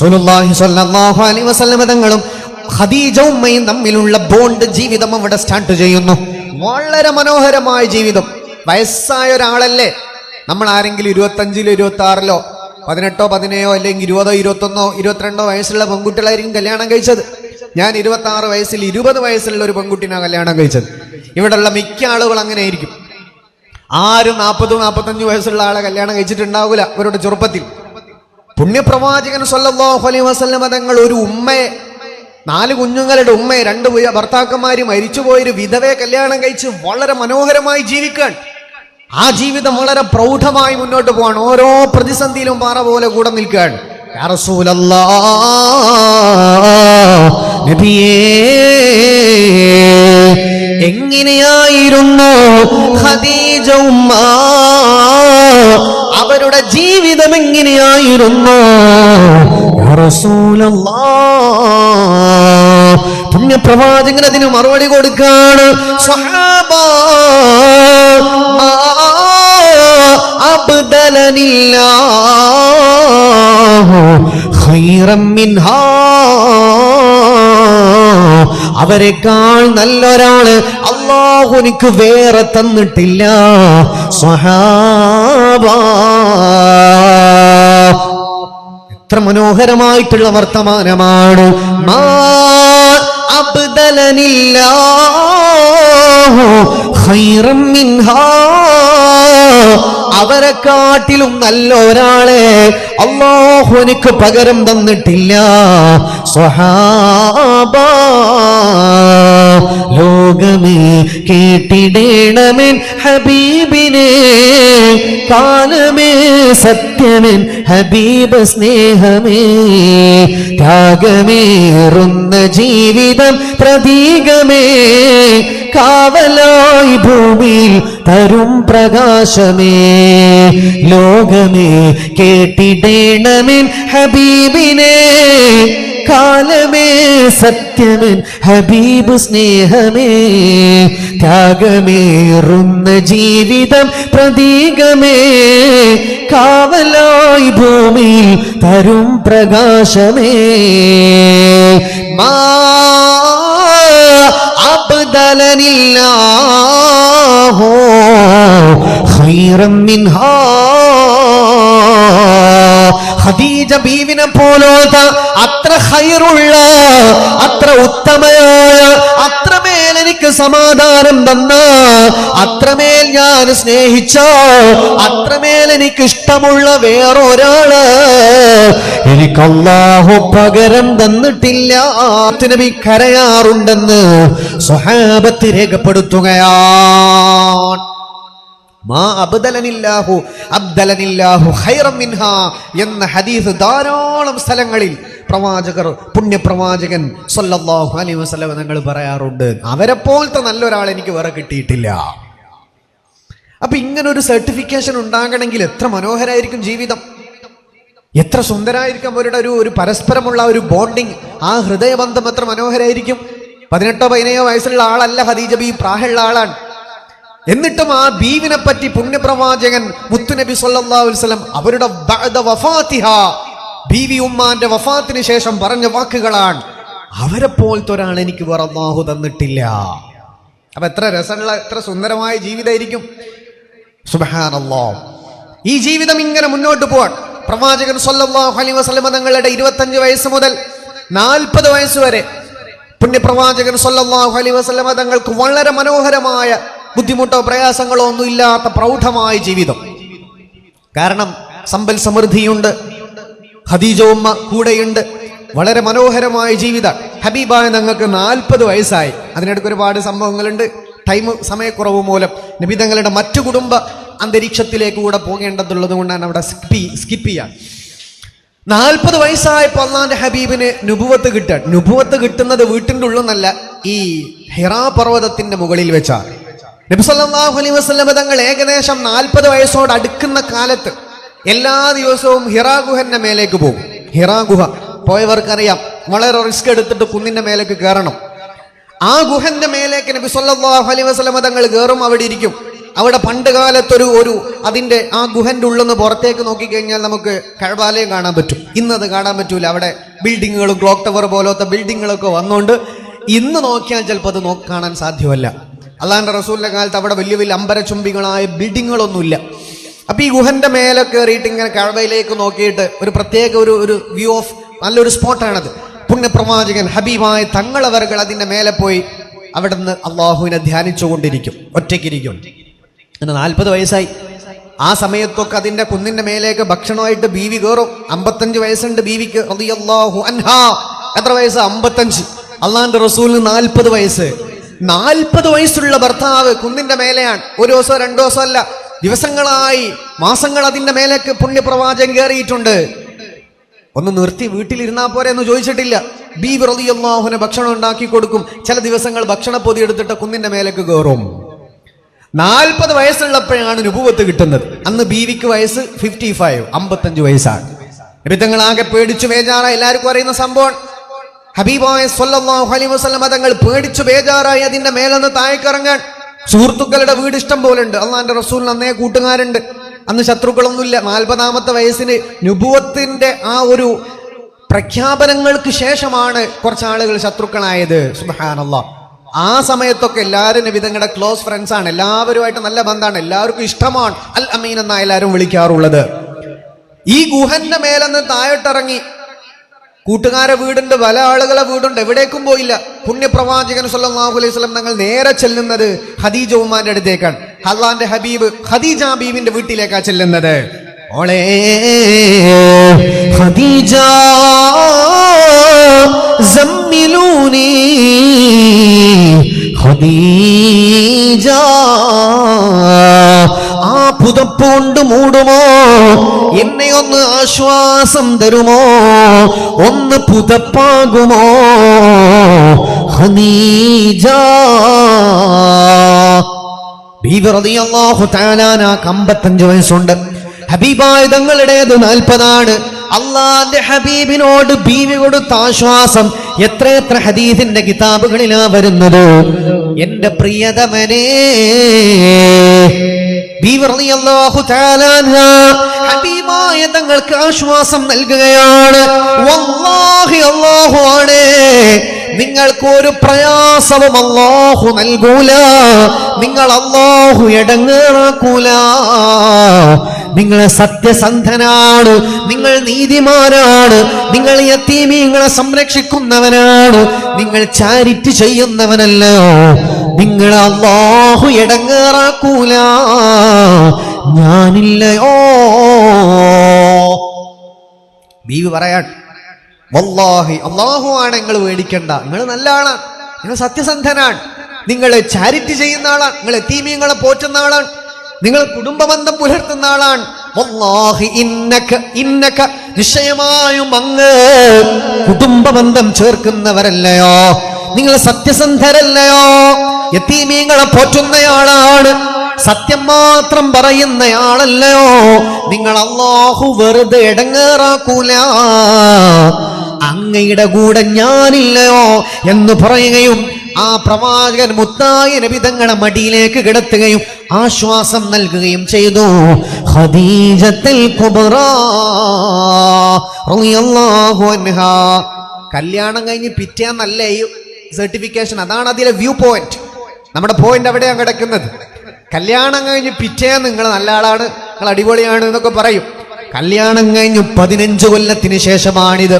സല്ലല്ലാഹു അലൈഹി വസല്ലമ തങ്ങളും ഖദീജ തമ്മിലുള്ള ബോണ്ട് ജീവിതം അവിടെ സ്റ്റാർട്ട് ചെയ്യുന്നു. വളരെ മനോഹരമായ ജീവിതം. വയസ്സായ ഒരാളല്ലേ? നമ്മൾ ആരെങ്കിലും ഇരുപത്തഞ്ചിലോ ഇരുപത്തി ആറിലോ പതിനെട്ടോ പതിനേഴോ അല്ലെങ്കിൽ ഇരുപതോ ഇരുപത്തൊന്നോ ഇരുപത്തിരണ്ടോ വയസ്സുള്ള പെൺകുട്ടികളായിരിക്കും കല്യാണം കഴിച്ചത്. ഞാൻ ഇരുപത്തി ആറ് വയസ്സിൽ ഇരുപത് വയസ്സുള്ള ഒരു പെൺകുട്ടിനാണ് കല്യാണം കഴിച്ചത്. ഇവിടെയുള്ള മിക്ക ആളുകൾ അങ്ങനെ ആയിരിക്കും ആരും നാൽപ്പത് നാൽപ്പത്തഞ്ച് വയസ്സുള്ള ആളെ കല്യാണം കഴിച്ചിട്ടുണ്ടാവില്ല അവരുടെ ചെറുപ്പത്തിൽ. പുണ്യപ്രവാചകൻ സല്ലല്ലാഹു അലൈഹി വസല്ലമ തങ്ങൾ ഒരു ഉമ്മയെ നാല് കുഞ്ഞുങ്ങളുടെ ഉമ്മയെ രണ്ട് ഭർത്താക്കന്മാര് മരിച്ചുപോയൊരു വിധവയെ കല്യാണം കഴിച്ച് വളരെ മനോഹരമായി ജീവിക്കാൻ ആ ജീവിതം വളരെ പ്രൗഢമായി മുന്നോട്ട് പോവാണ്. ഓരോ പ്രതിസന്ധിയിലും പാറ പോലെ കൂടെ നിൽക്കുകയാണ്. എങ്ങനെയായിരുന്നു ഖദീജ ഉമ്മ? അവരുടെ ജീവിതം എങ്ങനെയായിരുന്നു? യാ റസൂലല്ലാ. പുണ്യപ്രവാചകൻ അതിന് മറുപടി കൊടുക്കാണ്. മിൻഹാ. അവരെക്കാൾ നല്ലൊരാൾ അള്ളാഹു എനിക്ക് വേറെ തന്നിട്ടില്ല. സ്വഹാബ. എത്ര മനോഹരമായിട്ടുള്ള വർത്തമാനമാണ്. മാ അബ്ദലനില്ലാഹു ഖൈറം മിൻഹാ. അവരെക്കാട്ടിലും നല്ല ഒരാളെ അള്ളാഹു എനിക്ക് പകരം തന്നിട്ടില്ല. സ്വഹാബ ലോകമേ കേട്ടിടേണമെൻ ഹബീബിനെ കാലമേ സത്യമിൻ ഹബീബ സ്നേഹമേ ത്യാഗമേറുന്ന ജീവിതം പ്രതീകമേ കാവലായി ഭൂമിയിൽ തരും പ്രകാശമേ ലോകമേ കേട്ടിടേണമെൻ ഹബീബിനെ കാലമേ സത്യമൻ ഹബീബ് സ്നേഹമേ. ത്യാഗമേറുന്ന ജീവിതം പ്രതീകമേ. കാവലായി ഭൂമിയിൽ തരും പ്രകാശമേ. മാ അബ്ദലനില്ലാഹു. മിൻഹാ ഖദീജ ബീവിനെ പോലോത്ത അത്ര ഹൈറുള്ള അത്ര ഉത്തമയായ അത്രമേൽ എനിക്ക് സമാധാനം തന്ന അത്രമേൽ ഞാൻ സ്നേഹിച്ച അത്രമേൽ എനിക്ക് ഇഷ്ടമുള്ള വേറൊരാൾ എനിക്ക് അള്ളാഹു പകരം തന്നിട്ടില്ല. നബി കരയാറുണ്ടെന്ന് സ്വഹാബത്ത് രേഖപ്പെടുത്തുകയാണ്. എന്ന ഹദീസ് ധാരാളം സ്ഥലങ്ങളിൽ പ്രവാചകർ പുണ്യപ്രവാചകൻ സല്ലല്ലാഹു അലൈഹി വസല്ലം നിങ്ങൾ പറയാറുണ്ട്. അവരെ പോലത്തെ നല്ലൊരാൾ എനിക്ക് വേറെ കിട്ടിയിട്ടില്ല. അപ്പൊ ഇങ്ങനെ ഒരു സർട്ടിഫിക്കേഷൻ ഉണ്ടാകണമെങ്കിൽ എത്ര മനോഹരായിരിക്കും ജീവിതം. എത്ര സുന്ദരായിരിക്കും അവരുടെ ഒരു ഒരു പരസ്പരമുള്ള ഒരു ബോണ്ടിങ് ആ ഹൃദയബന്ധം എത്ര മനോഹരായിരിക്കും. പതിനെട്ടോ പതിനേഴോ വയസ്സുള്ള ആളല്ല ഹദീജബി ബി ആളാണ്. എന്നിട്ടും ആ ബീവിനെ പറ്റി പുണ്യപ്രവാചകൻ മുത്തുനബി സല്ലാസ്ലം അവരുടെ ബീവി ഉമ്മാന്റെ വഫാത്തിന് ശേഷം പറഞ്ഞ വാക്കുകളാണ്. അവരെ പോലത്തെ ഒരാൾ എനിക്ക് വേറെ തന്നിട്ടില്ല. അപ്പൊ എത്ര രസമുള്ള എത്ര സുന്ദരമായ ജീവിതമായിരിക്കും. സുബഹാനല്ലോ. ഈ ജീവിതം ഇങ്ങനെ മുന്നോട്ട് പോവാൻ പ്രവാചകൻ സല്ലാഹു അലൈഹി വസ്ലമ തങ്ങളുടെ ഇരുപത്തഞ്ച് വയസ്സ് മുതൽ നാൽപ്പത് വയസ്സ് വരെ പുണ്യപ്രവാചകൻ സല്ലാഹു അലൈഹി വസ്ലമ തങ്ങൾക്ക് വളരെ മനോഹരമായ ബുദ്ധിമുട്ടോ പ്രയാസങ്ങളോ ഒന്നും ഇല്ലാത്ത പ്രൗഢമായ ജീവിതം. കാരണം സമ്പൽ സമൃദ്ധിയുണ്ട് ഹദീജോമ്മ കൂടെയുണ്ട്. വളരെ മനോഹരമായ ജീവിതം. ഹബീബായ ഞങ്ങൾക്ക് നാൽപ്പത് വയസ്സായി. അതിനിടയ്ക്ക് ഒരുപാട് സംഭവങ്ങളുണ്ട്. ടൈം സമയക്കുറവ് മൂലം നബിതങ്ങളുടെ മറ്റു കുടുംബ അന്തരീക്ഷത്തിലേക്ക് കൂടെ പോകേണ്ടതുള്ളത് കൊണ്ടാണ് അവിടെ സ്കിപ്പി സ്കിപ്പ് ചെയ്യാൻ നാൽപ്പത് വയസ്സായപ്പോൾ അള്ളാന്റെ ഹബീബിന് നുപുവത്ത് കിട്ടാൻ. നുപുവത്ത് കിട്ടുന്നത് വീട്ടിന്റെ ഉള്ളെന്നല്ല ഈ ഹിറാ പർവതത്തിന്റെ മുകളിൽ വെച്ചാണ്. നബി സല്ലല്ലാഹു അലൈഹി വസല്ലം തങ്ങൾ ഏകദേശം നാൽപ്പത് വയസ്സോട് അടുക്കുന്ന കാലത്ത് എല്ലാ ദിവസവും ഹിറാ ഗുഹന്റെ മേലേക്ക് പോകും. ഹിറാ ഗുഹ. പോയവർക്കറിയാം വളരെ റിസ്ക് എടുത്തിട്ട് കുന്നിന്റെ മേലേക്ക് കയറണം. ആ ഗുഹന്റെ മേലേക്ക് നബി സല്ലല്ലാഹു അലൈഹി വസല്ലം തങ്ങൾ കയറും അവിടെ ഇരിക്കും. അവിടെ പണ്ട് കാലത്തൊരു ഒരു അതിന്റെ ആ ഗുഹന്റെ ഉള്ളൊന്ന് പുറത്തേക്ക് നോക്കിക്കഴിഞ്ഞാൽ നമുക്ക് കഴവാലയം കാണാൻ പറ്റും. ഇന്നത് കാണാൻ പറ്റൂല. അവിടെ ബിൽഡിങ്ങുകളും ക്ലോക്ക് ടവർ പോലത്തെ ബിൽഡിങ്ങുകളൊക്കെ വന്നുകൊണ്ട് ഇന്ന് നോക്കിയാൽ ചിലപ്പോൾ അത് കാണാൻ സാധ്യമല്ല. അള്ളാഹിന്റെ റസൂലിന്റെ കാലത്ത് അവിടെ വലിയ വലിയ അമ്പരച്ചുംബികളായ ബിൽഡിങ്ങുകളൊന്നുമില്ല അപ്പോൾ ഈ ഗുഹന്റെ മേലെ കയറിയിട്ട് ഇങ്ങനെ കഴവയിലേക്ക് നോക്കിയിട്ട് ഒരു പ്രത്യേക ഒരു ഒരു വ്യൂ ഓഫ് നല്ലൊരു സ്പോട്ടാണത്. പുണ്യപ്രവാചകൻ ഹബീബായ തങ്ങളവർകൾ അതിന്റെ മേലെ പോയി അവിടെ നിന്ന് അള്ളാഹുവിനെ ധ്യാനിച്ചുകൊണ്ടിരിക്കും. ഒറ്റയ്ക്കിരിക്കും പിന്നെ നാൽപ്പത് വയസ്സായി. ആ സമയത്തൊക്കെ അതിന്റെ കുന്നിന്റെ മേലേക്ക് ഭക്ഷണമായിട്ട് ബീവി കയറും അമ്പത്തഞ്ച് വയസ്സുണ്ട് ബീവിക്ക്. അൻഹാ. എത്ര വയസ്സ്? അമ്പത്തഞ്ച്. അള്ളാഹിന്റെ റസൂലിന് നാൽപ്പത് വയസ്സ്. നാൽപ്പത് വയസ്സുള്ള ഭർത്താവ് കുന്നിന്റെ മേലെയാണ്. ഒരു ദിവസം രണ്ടു ദിവസം അല്ല. ദിവസങ്ങളായി മാസങ്ങൾ അതിന്റെ മേലേക്ക് പുണ്യപ്രവാചകൻ കയറിയിട്ടുണ്ട്. ഒന്ന് നിർത്തി വീട്ടിലിരുന്നാ പോരെ എന്ന് ചോദിച്ചിട്ടില്ല. ബി റളിയല്ലാഹുവിന് ഭക്ഷണം ഉണ്ടാക്കി കൊടുക്കും. ചില ദിവസങ്ങൾ ഭക്ഷണ പൊതി എടുത്തിട്ട് കുന്നിന്റെ മേലേക്ക് കയറും. നാൽപ്പത് വയസ്സുള്ളപ്പോഴാണ് നുപുവത്ത് കിട്ടുന്നത്. അന്ന് ബീവിക്ക് വയസ്സ് ഫിഫ്റ്റി ഫൈവ് അമ്പത്തഞ്ച് വയസ്സാണ്. ആകെ പേടിച്ചു വേജാറ എല്ലാവർക്കും അറിയുന്ന സംഭവം ഹബീബായ സല്ലല്ലാഹു അലൈഹി വസല്ലം തങ്ങൾ പേടിച്ചു ബേജാറായി അതിന്റെ മേലെന്ന് താഴേക്കിറങ്ങാൻ. സുഹൃത്തുക്കളുടെ വീട് ഇഷ്ടം പോലെ ഉണ്ട് അള്ളാന്റെ റസൂലിന് അന്നേ കൂട്ടുകാരുണ്ട്. അന്ന് ശത്രുക്കളൊന്നുമില്ല. നാൽപ്പതാമത്തെ വയസ്സിന് നുപുവത്തിന്റെ ആ ഒരു പ്രഖ്യാപനങ്ങൾക്ക് ശേഷമാണ് കുറച്ച് ആളുകൾ ശത്രുക്കളായത്. സുബാനല്ല ആ സമയത്തൊക്കെ എല്ലാവരും വിധങ്ങളുടെ ക്ലോസ് ഫ്രണ്ട്സ് ആണ്. എല്ലാവരുമായിട്ട് നല്ല ബന്ധമാണ്. എല്ലാവർക്കും ഇഷ്ടമാണ്. അൽ അമീൻ എന്നാ എല്ലാവരും വിളിക്കാറുള്ളത്. ഈ ഗുഹന്റെ മേലെന്ന് താഴോട്ടിറങ്ങി കൂട്ടുകാരെ വീടുണ്ട് പല ആളുകളെ വീടുണ്ട്. എവിടേക്കും പോയില്ല. പുണ്യപ്രവാചകൻ സല്ലാഹു അലൈഹി സ്വലം തങ്ങൾ നേരെ ചെല്ലുന്നത് ഹദീജ ഉമ്മാന്റെ അടുത്തേക്കാണ്. അള്ളാന്റെ ഹബീബ് ഹദീജ ബീബിന്റെ വീട്ടിലേക്കാ ചെല്ലുന്നത്. ഓളേ ഹദീജ ഖദീജ ആ പുതപ്പ് മൂടുമോ? എന്നെ ഒന്ന് ആശ്വാസം തരുമോ? ഒന്ന് പുതപ്പാകുമോ? ഹനീജ. അമ്പത്തഞ്ച് വയസ്സുണ്ട്. ഹബീബായ തങ്ങളുടേത് നാൽപ്പതാണ്. അള്ളാന്റെ ഹബീബിനോട് ബീവി കൊടുത്ത ആശ്വാസം എത്ര എത്ര ഹദീസിന്റെ കിതാബുകളിലാ വരുന്നത്? എന്റെ പ്രിയതമനേ ബീവി താലാനാ ഹബീബായ തങ്ങൾക്ക് ആശ്വാസം നൽകുകയാണ്. വല്ലാഹി നിങ്ങൾക്ക് ഒരു പ്രയാസവും അല്ലാഹു നൽകൂല. നിങ്ങൾ അല്ലാഹു എടങ്ങേറാക്കൂല നിങ്ങൾ സത്യസന്ധനാണ്. നിങ്ങൾ നീതിമാനാണ്. നിങ്ങൾ യത്തീമീങ്ങളെ സംരക്ഷിക്കുന്നവനാണ്. നിങ്ങൾ ചാരിറ്റി ചെയ്യുന്നവനല്ലോ. നിങ്ങൾ അല്ലാഹു എടങ്ങേറാക്കൂല ഞാനില്ലയോ ബീവി പറയാൻ വല്ലാഹി അള്ളാഹു ആണ് നിങ്ങൾ മേടിക്കേണ്ട. നിങ്ങൾ നല്ല ആളാണ് നിങ്ങൾ സത്യസന്ധനാണ്. നിങ്ങൾ ചാരിറ്റി ചെയ്യുന്ന ആളാണ്. നിങ്ങൾ തീമീങ്ങളെ പോറ്റുന്ന ആളാണ്. നിങ്ങൾ കുടുംബബന്ധം പുലർത്തുന്ന ആളാണ്. നിശ്ചയമായും അങ്ങ് കുടുംബബന്ധം ചേർക്കുന്നവരല്ലയോ? നിങ്ങൾ സത്യസന്ധരല്ലയോ? എത്തീമീങ്ങളെ പോറ്റുന്നയാളാണ്. സത്യം മാത്രം പറയുന്നയാളല്ലയോ? നിങ്ങൾ അള്ളാഹു വെറുതെ ഇടങ്ങേറാക്കൂല. അങ്ങയുടെ കൂടെ ഞാനില്ലയോ എന്ന് പറയുകയും ആ പ്രവാചകൻ മുത്തായ നബിതങ്ങളെ മടിയിലേക്ക് കിടത്തുകയും ആശ്വാസം നൽകുകയും ചെയ്തു. കല്യാണം കഴിഞ്ഞ് പിറ്റേന്നല്ലേ ഈ സർട്ടിഫിക്കേഷൻ അതാണ് അതിലെ വ്യൂ പോയിന്റ് നമ്മുടെ പോയിന്റ് അവിടെയാണ് കിടക്കുന്നത്. കല്യാണം കഴിഞ്ഞ് പിറ്റേന്ന് നിങ്ങൾ നല്ല ആളാണ് നിങ്ങൾ അടിപൊളിയാണ് എന്നൊക്കെ പറയും. കല്യാണം കഴിഞ്ഞ് പതിനഞ്ച് കൊല്ലത്തിന് ശേഷമാണിത്.